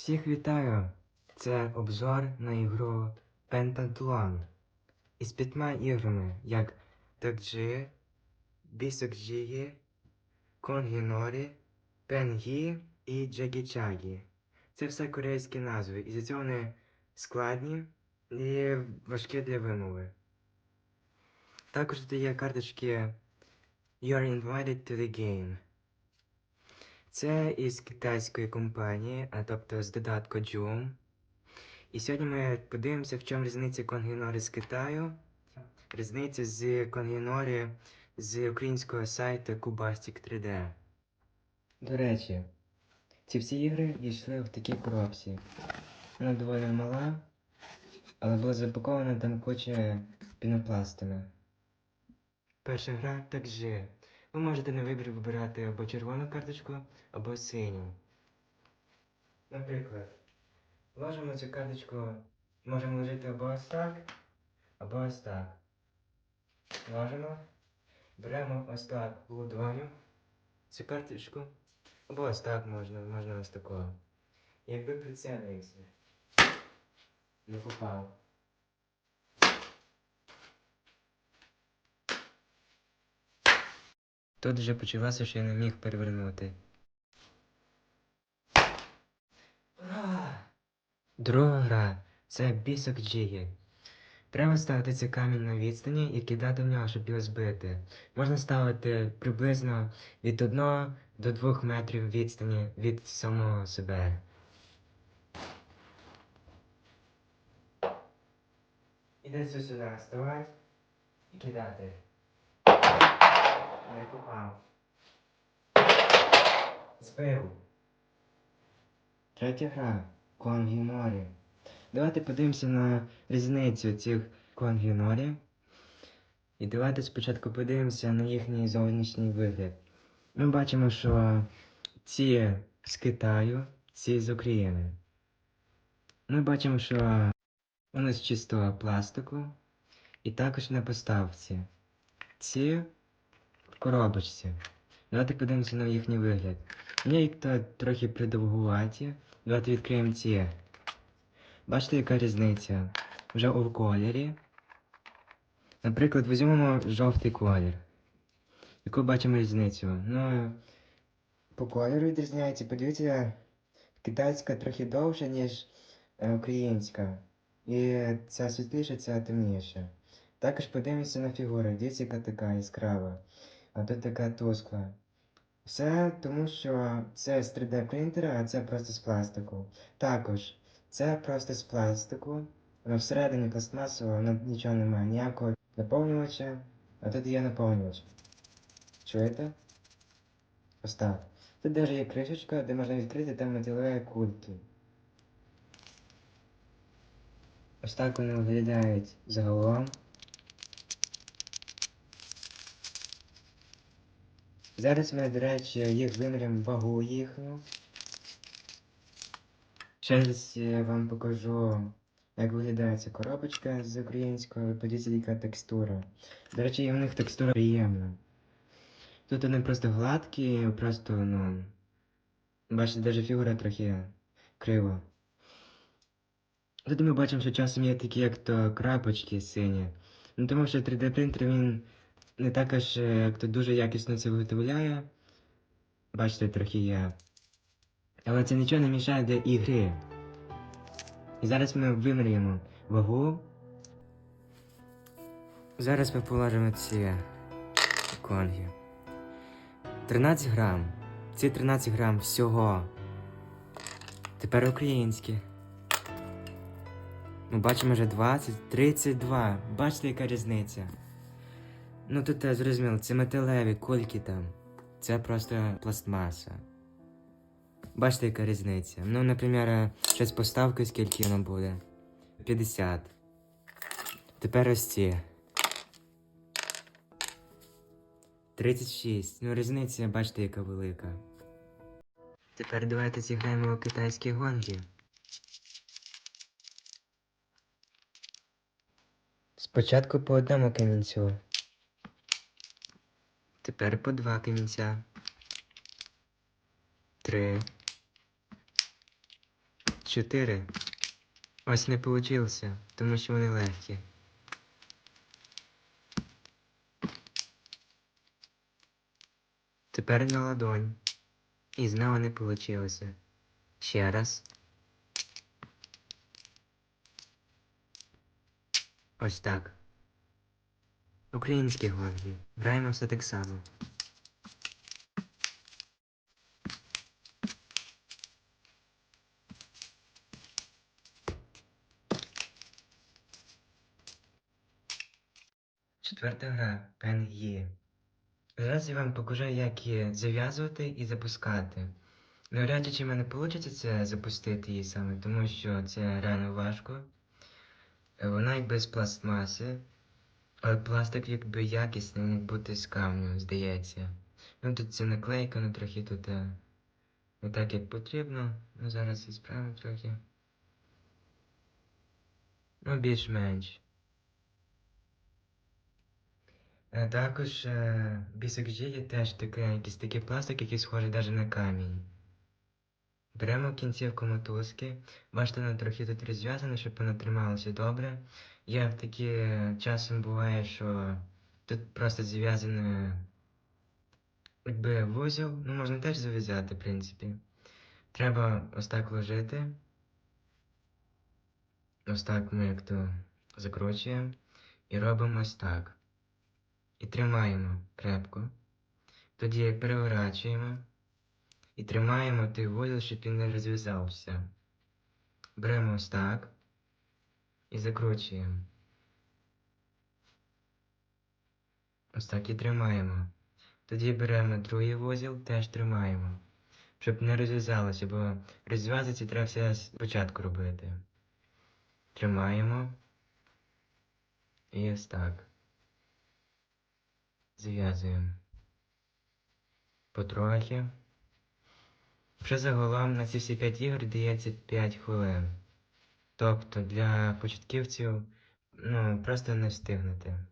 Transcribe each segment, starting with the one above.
Всіх вітаю! Це обзор на ігру Pentatlon із п'ятьма іграми, як Такджі, Бісокджії, Конгінорі, Пенгі і Джагі-Чагі. Це все корейські назви, і за цього вони складні і важкі для вимови. Також тут є карточки You're invited to the game. Це із китайської компанії, а тобто з додатку Joom. І сьогодні ми подивимося, в чому різниця Конгінорі з Китаю, різниця з Конгінорі з українського сайту Kubastic 3D. До речі, ці всі ігри дійшли в такій коробці. Вона доволі мала, але була запакована там куча пінопластами. Перша гра також. Ви можете на вибір вибирати або червону карточку, або синю. Наприклад, ложимо цю карточку, можемо ложити або ось так, або ось так. Ложимо, беремо ось так ладоню цю карточку, або ось так можна, можна ось такого. Якби прицелився, не попав. Тут вже почувався, що я не міг перевернути. Друга гра це бісок джиги. Треба ставити цей камінь на відстані і кидати в нього, щоб його збити. Можна ставити приблизно від 1 до 2 метрів відстані від самого себе. Іде сюди, ставай і кидати. Не попав. Збив. Третя гра. Конгінорі. Давайте подивимося на різницю цих конгінорів. І давайте спочатку подивимося на їхній зовнішній вигляд. Ми бачимо, що ці з Китаю, ці з України. Ми бачимо, що вони з чистого пластику і також на поставці. Ці коробочці. Давайте подивимося на їхній вигляд. Мені їх то трохи придовгуваті. Давайте відкриємо ці. Бачите, яка різниця? Вже у кольорі. Наприклад, візьмемо жовтий колір. Яку бачимо різницю? Ну, по кольору відрізняється. Подивіться, китайська трохи довша, ніж е, українська. І ця світліша, ця темніша. Також подивимося на фігуру. Дивіться, яка така яскрава, а тут така тускла. Все тому, що це з 3D принтера, а це просто з пластику. Також це просто з пластику. Воно всередині пластмасово, воно нічого немає, ніякого наповнювача, а тут є наповнювач. Чуєте? Ось так. Тут навіть є кришечка, де можна відкрити там металеві кульки. Ось так вони виглядають загалом. Зараз ми, до речі, їх виміряємо вагу їхню. Зараз я вам покажу, як виглядає ця коробочка з українською. Подивіться, яка текстура. До речі, в них текстура приємна. Тут вони просто гладкі, просто, ну. Бачите, навіть фігура трохи крива. Тут ми бачимо, що часом є такі, як то крапочки сині. Ну тому що 3D принтер він не також е, як то дуже якісно це виготовляє. Бачите, трохи є. Але це нічого не мішає для ігри. І зараз ми виміряємо вагу. Зараз ми положимо ці конги. 13 грам. Ці 13 грам всього. Тепер українські. Ми бачимо вже 20, 32. Бачите, яка різниця? Ну тут теж зрозуміло, це металеві кульки там. Це просто пластмаса. Бачите, яка різниця. Ну, наприклад, щось поставкою скільки воно буде. 50. Тепер ось ці. 36. Ну, різниця, бачите, яка велика. Тепер давайте зіграємо у китайські гонки. Спочатку по одному камінцю. Тепер по два камінця. Три. чотири. Ось не вийшло, тому що вони легкі. Тепер на ладонь. І знову не вийшло. Ще раз. Ось так. Українські гонки. Граємо все так само. Четверта гра Пенгі. Зараз я вам покажу, як її зав'язувати і запускати. Навряд чи в мене вийде це запустити її саме, тому що це реально важко. Вона якби з пластмаси, пластик якби якісний, як бути з камню, здається. Ну тут це наклейка, ну трохи тут е, не так, як потрібно. Ну зараз і справимо трохи. Ну, більш-менш. Також е, бісок G є теж таке, якийсь такий пластик, який схожий навіть на камінь. Беремо кінцівку мотузки. Бачите, вона трохи тут розв'язана, щоб вона трималася добре. Є такі е, часом буває, що тут просто зав'язаний якби вузол, ну можна теж зав'язати, в принципі. Треба ось так ложити. Ось так ми як то закручуємо і робимо ось так. І тримаємо крепко. Тоді переворачуємо і тримаємо той вузол, щоб він не розв'язався. Беремо ось так і закручуємо. Ось так і тримаємо. Тоді беремо другий вузол, теж тримаємо. Щоб не розв'язалося, бо розв'язати треба все спочатку робити. Тримаємо. І ось так. Зв'язуємо. Потрохи. Вже загалом на ці всі 5 ігор дається 5 хвилин. Тобто для початківців ну, просто не встигнете.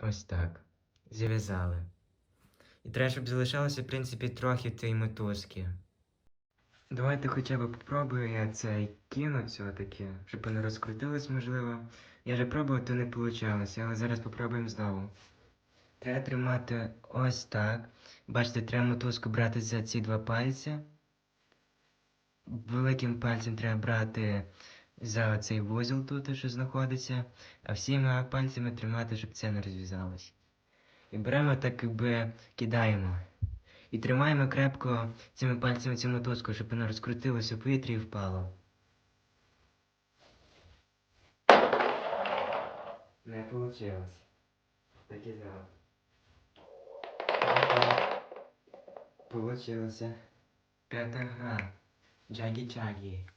Ось так. Зав'язали. І треба, щоб залишалося, в принципі, трохи тієї мотузки. Давайте хоча б попробую я це кину все-таки, щоб воно розкрутилось, можливо. Я вже пробував, то не вийшло, але зараз попробуємо знову. Треба тримати ось так. Бачите, треба мотузку брати за ці два пальці. Великим пальцем треба брати за цей вузол тут, що знаходиться, а всіма пальцями тримати, щоб це не розв'язалось. І беремо так, якби кидаємо. І тримаємо крепко цими пальцями цю мотузку, щоб вона розкрутилася в повітрі і впала. Не вийшло. Так і знав. Получилося. П'ята гра. Джагі-джагі.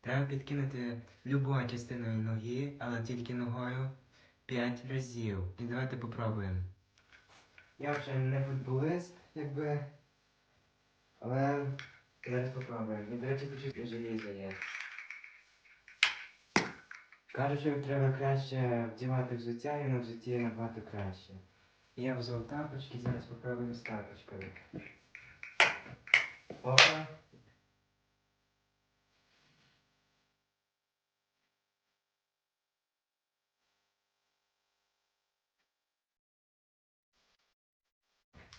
Треба підкинути любою частиною ноги, але тільки ногою 5 разів. І давайте попробуємо. Я вже не футболист, якби. Але зараз попробуємо. І, до речі, хочу желізо є. Кажуть, що треба краще вдівати взуття, і на взутті набагато краще. Я взяв тапочки, зараз попробуємо з тапочкою. Опа.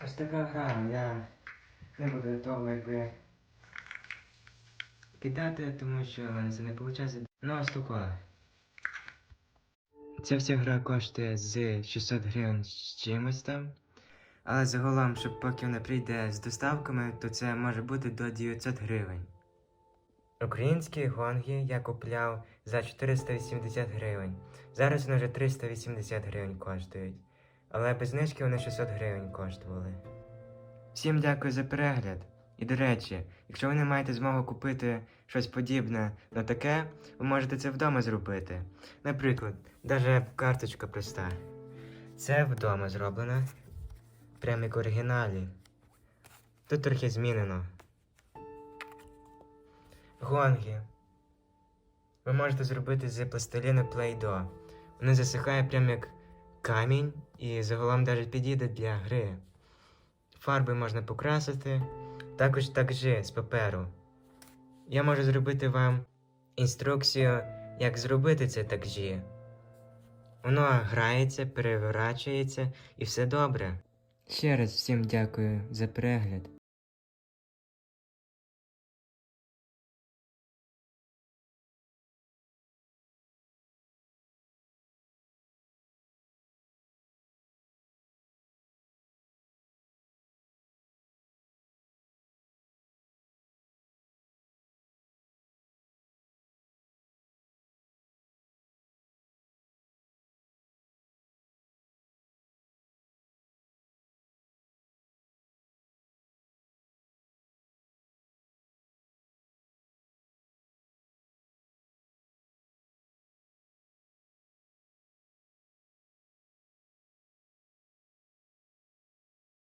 Ось така гра, я не буду того якби кидати, тому що це не виходить. Ну, таке. Ця вся гра коштує з 600 гривень з чимось там. Але загалом, щоб поки вона прийде з доставками, то це може бути до 900 гривень. Українські гонги я купляв за 480 гривень. Зараз вони вже 380 гривень коштують. Але без знижки вони 600 гривень коштували. Всім дякую за перегляд. І до речі, якщо ви не маєте змогу купити щось подібне на таке, ви можете це вдома зробити. Наприклад, навіть карточка проста. Це вдома зроблено. Прямо як в оригіналі. Тут трохи змінено. Гонги. Ви можете зробити з пластиліну Play-Doh. Воно засихає прямо як камінь і загалом навіть підійде для гри. Фарби можна покрасити, також также з паперу. Я можу зробити вам інструкцію, як зробити це такжі. Воно грається, переворачується і все добре. Ще раз всім дякую за перегляд.